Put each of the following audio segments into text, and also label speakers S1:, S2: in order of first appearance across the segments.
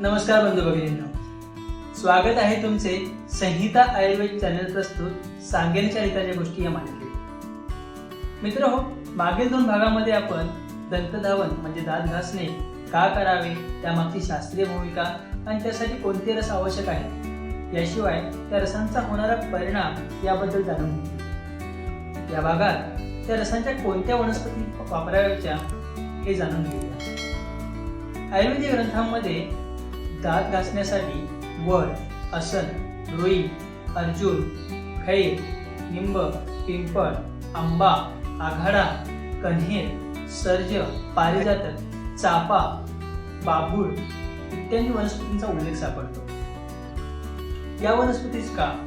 S1: नमस्कार बंधू भगिनींनो. स्वागत आहे तुमचे संहिता आयुर्वेद चॅनल प्रस्तुत सांगेलच्या हिताच्या गोष्टी या मालिकेत. मित्र हो मागील दोन भागामध्ये आपण दंतधावन म्हणजे दात घासणे का करावे त्यामागची शास्त्रीय भूमिका आणि त्यासाठी कोणते रस आवश्यक आहेत याशिवाय त्या रसांचा होणारा परिणाम याबद्दल जाणून घेऊ. या भागात त्या रसांच्या कोणत्या वनस्पती वापराव्याच्या हे जाणून घेऊया. आयुर्वेदिक ग्रंथांमध्ये दात घासण्यासाठी वड असन रुई अर्जुन खैर निंब पिंपळ आंबा आघाडा कन्हेर सर्ज पारिजातक चापा बाभूळ इत्यादी वनस्पतींचा उल्लेख सापडतो. या वनस्पतीच का?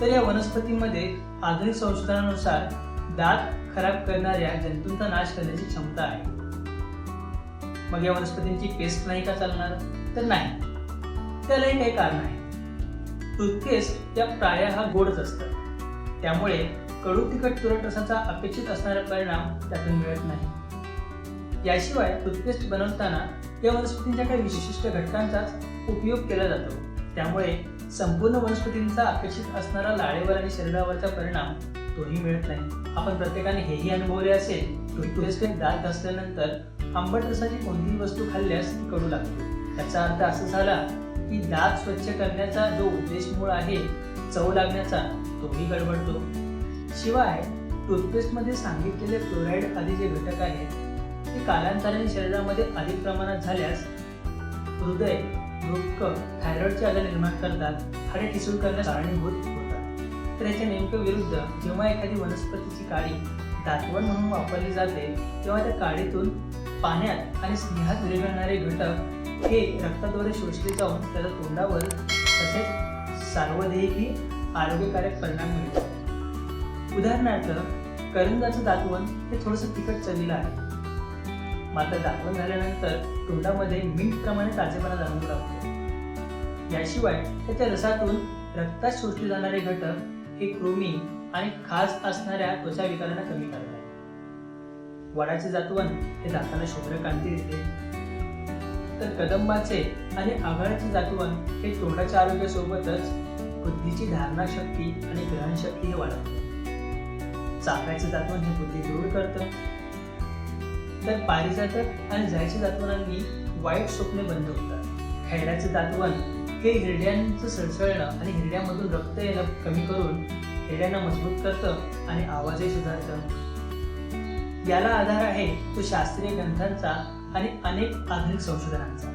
S1: तर या वनस्पतीमध्ये आधुनिक संशोधनानुसार दात खराब करणाऱ्या जंतूंचा नाश करण्याची क्षमता आहे. मग या वनस्पतींची पेस्ट नाही का चालणार? तर नाही. त्यालाही काही कारण आहे. टूथपेस्ट या हा गोडच असतात त्यामुळे कडू तिखट तुरट रसाचा अपेक्षित असणारा परिणाम त्यातून मिळत नाही. याशिवाय टूथपेस्ट बनवताना या वनस्पतींच्या काही विशिष्ट घटकांचाच उपयोग केला जातो. त्यामुळे संपूर्ण वनस्पतींचा अपेक्षित असणारा लाळेवर आणि शरीरावरचा परिणाम तोही मिळत नाही. आपण प्रत्येकाने हेही अनुभवले असेल टूथपेस्ट दात असल्यानंतर आंबट रसाची कोणतीही वस्तू खाल्ल्यास ती कडू लागते. त्याचा अर्थ असा झाला की दात स्वच्छ करण्याचा जो उद्देश मूळ आहे चव लागण्याचा तोही गडबडतो. शिवाय टूथपेस्टमध्ये सांगितलेले फ्लोराईड आदी जे घटक आहेत ते कालांतराने शरीरामध्ये अधिक प्रमाणात झाल्यास हृदय रुक्क थायरॉइडचे आजार निर्माण करतात हाडे ठिसूळ करण्यास कारणीभूत होतात. तर याच्या नेमकं विरुद्ध जेव्हा एखादी वनस्पतीची काळी दातवण म्हणून वापरली जाते तेव्हा त्या काळीतून पाण्यात आणि स्नेहात विरघळणारे घटक हे रक्ताद्वारे शोषले जाऊन त्याच्या तोंडावर तसेच सार्वदेही आरोग्यकारक परिणाम मिळतो. उदाहरणार्थ करंजाचं दातवण हे थोडंसं तिखट चवीला आहे. मात्र दाखवण झाल्यानंतर तोंडामध्ये मीठ प्रमाणे ताजेपणा जाणवू लागतो. याशिवाय त्याच्या रसातून रक्तात शोषले जाणारे घटक हे कृमी आणि खास असणाऱ्या त्वचा विकारांना कमी करतात. वडाचे जातवण हे दाताला शुभ्र कांती देते. तर कदंबाचे आणि आघाड्याचे जातवन हे तोंडाच्या आरोग्यासोबतच बुद्धीची धारणा शक्ती आणि ग्रहणशक्ती हे वाढवतं. चाफ्याचे जातवन हे बुद्धी दृढ करतं. तर पारिजातक आणि जायच्या जातवनांनी वाईट स्वप्ने बंद होतात. खैराचं जातवन हे हिरड्यांचं सळसळणं आणि हिरड्यामधून रक्त येणं कमी करून हिरड्यांना मजबूत करतं आणि आवाजही सुधारतं. याला आधार आहे तो शास्त्रीय ग्रंथांचा आणि अनेक आधुनिक संशोधनांचा.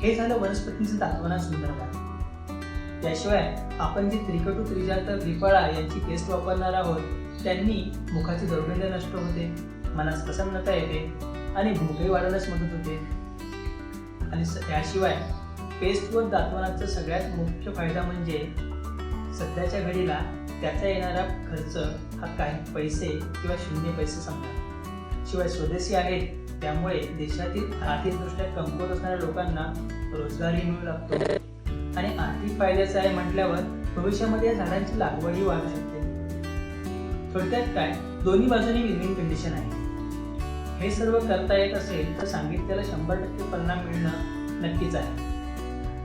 S1: हे झालं वनस्पतींचं दातवना संदर्भात. याशिवाय आपण जे त्रिकटू त्रिजांत त्रिफळा यांची पेस्ट वापरणार आहोत त्यांनी मुखाचे दौर्गंध्य नष्ट होते मनास प्रसन्नता येते आणि भूकही वाढवण्यास मदत होते. आणि याशिवाय पेस्ट व दातवनाचा सगळ्यात मुख्य फायदा म्हणजे सध्याच्या घडीला त्याचा येणारा खर्च हा काही पैसे किंवा शून्य पैसे समजा शिवाय स्वदेशी आहेत त्यामुळे देशातील आर्थिकदृष्ट्या कमकुवत असणाऱ्या लोकांना रोजगारही मिळू लागतो. आणि आर्थिक फायद्याचं आहे म्हटल्यावर भविष्यामध्ये या झाडांची लागवडही वाढू शकते. थोडक्यात काय? दोन्ही बाजूनी विन विन कंडिशन आहे. हे सर्व करता येत असेल तर सांगितलेला शंभर टक्के परिणाम मिळणं नक्कीच आहे.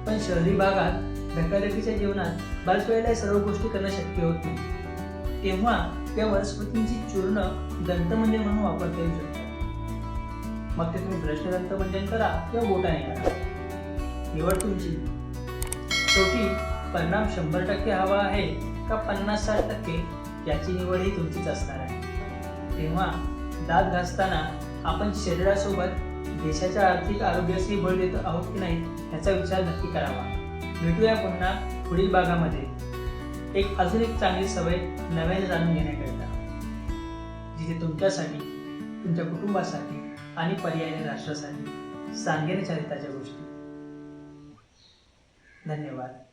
S1: पण शहरी भागात धकाधकीच्या जीवनात बऱ्याच वेळेला सर्व गोष्टी करणं शक्य होत नाही. तेव्हा त्या वनस्पतींची चूर्ण दंतमंजन म्हणून वापरता येऊ शकतात. मग ते तुम्ही ब्रश दंतमंजन करा किंवा बोटाने करा. निवड तुमची. शेवटी परिणाम शंभर टक्के हवा आहे का पन्नास साठ टक्के याची निवड ही तुमचीच असणार आहे. तेव्हा दात घासताना आपण शरीरासोबत देशाच्या आर्थिक आरोग्यासही बळ देत आहोत की नाही याचा विचार नक्की करावा. भेटूया पुन्हा पुढील भागामध्ये. एक अजून एक चांगली सवय नव्याने जाणून घेण्याकरिता. जिथे तुमच्यासाठी तुमच्या कुटुंबासाठी आणि पर्यायाने राष्ट्रासाठी सांगेन चरित्राच्या गोष्टी. धन्यवाद.